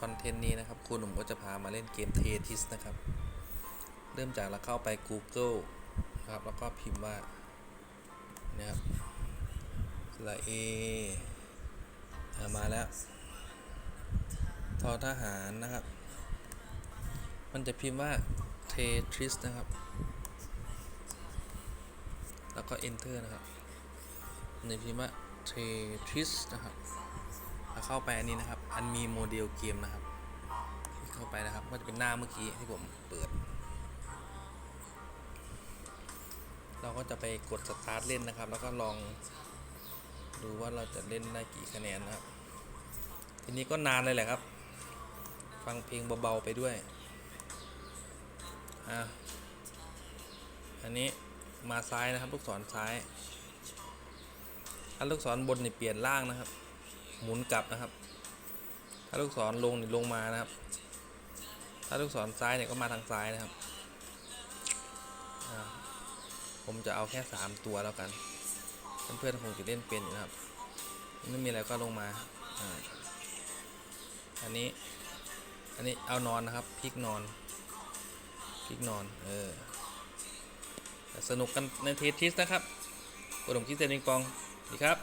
คอนเทนต์นี้นะครับครูหนุ่มก็จะพามาเล่นเกมเททิสนะครับ เริ่มจากเราเข้าไป Google นะครับแล้วก็พิมพ์ว่าเนี่ยครับสระเอามาแล้วทอทหารนะครับ มันจะพิมพ์ว่าเททริสนะครับ แล้วก็ enter นะครับ ในพิมพ์ว่าเททริสนะครับ เข้าไปอันนี้นะครับ อันมีโมเดลเกมนะครับเข้าไปนะครับ ก็จะเป็นหน้าเมื่อกี้ที่ผมเปิด เราก็จะไปกดสตาร์ทเล่นนะครับ แล้วก็ลองดูว่าเราจะเล่นได้กี่คะแนนนะครับ ทีนี้ก็นานเลยแหละครับ ฟังเพลงเบาๆไปด้วย อะ อันนี้มาซ้ายนะครับ ลูกศรซ้ายถ้าลูกศรบนนี่เปลี่ยนล่างนะครับ หมุนกลับนะครับ ถ้าลูกศรลงนี่ลงมานะครับ ถ้าลูกศรซ้ายเนี่ยก็มาทางซ้ายนะครับ ผมจะเอาแค่ 3 ตัวแล้วกัน เพื่อนๆคงจะเล่นเป็นอยู่นะครับ ไม่มีอะไรก็ลงมา อันนี้ อันนี้เอานอนนะครับพลิกนอนพลิกนอน เออสนุกกันในเทสทิสนะครับกดลงคลิกเซนิงกองดีครับ